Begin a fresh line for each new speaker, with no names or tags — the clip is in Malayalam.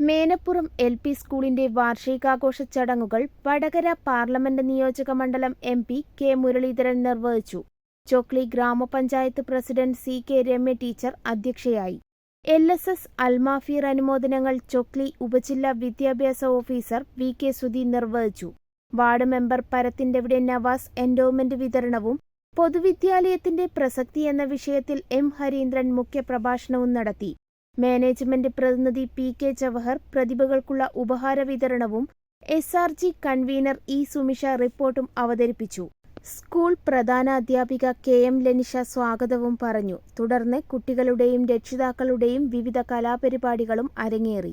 മേനപ്പുറം എൽ പി സ്കൂളിന്റെ വാർഷികാഘോഷ ചടങ്ങുകൾ വടകര പാർലമെന്റ് നിയോജക മണ്ഡലം എം പി കെ മുരളീധരൻ നിർവഹിച്ചു. ചോക്ലി ഗ്രാമപഞ്ചായത്ത് president C K Ramya teacher അധ്യക്ഷയായി. എൽ എസ് എസ് അൽമാഫീർ അനുമോദനങ്ങൾ ചോക്ലി ഉപജില്ലാ വിദ്യാഭ്യാസ ഓഫീസർ വി കെ സുധി നിർവഹിച്ചു. വാർഡ് മെമ്പർ പരത്തിന്റെവിടെ നവാസ് എൻഡോമെന്റ് വിതരണവും പൊതുവിദ്യാലയത്തിന്റെ പ്രസക്തി എന്ന വിഷയത്തിൽ എം ഹരീന്ദ്രൻ മുഖ്യപ്രഭാഷണവും നടത്തി. മാനേജ്മെന്റ് പ്രതിനിധി പി കെ ജവഹർ പ്രതിഭകൾക്കുള്ള ഉപഹാര വിതരണവും S R G convener E Sumisha റിപ്പോർട്ടും അവതരിപ്പിച്ചു. സ്കൂൾ പ്രധാനാധ്യാപിക കെ എം ലനിഷ സ്വാഗതവും പറഞ്ഞു. തുടർന്ന് കുട്ടികളുടെയും രക്ഷിതാക്കളുടെയും വിവിധ കലാപരിപാടികളും അരങ്ങേറി.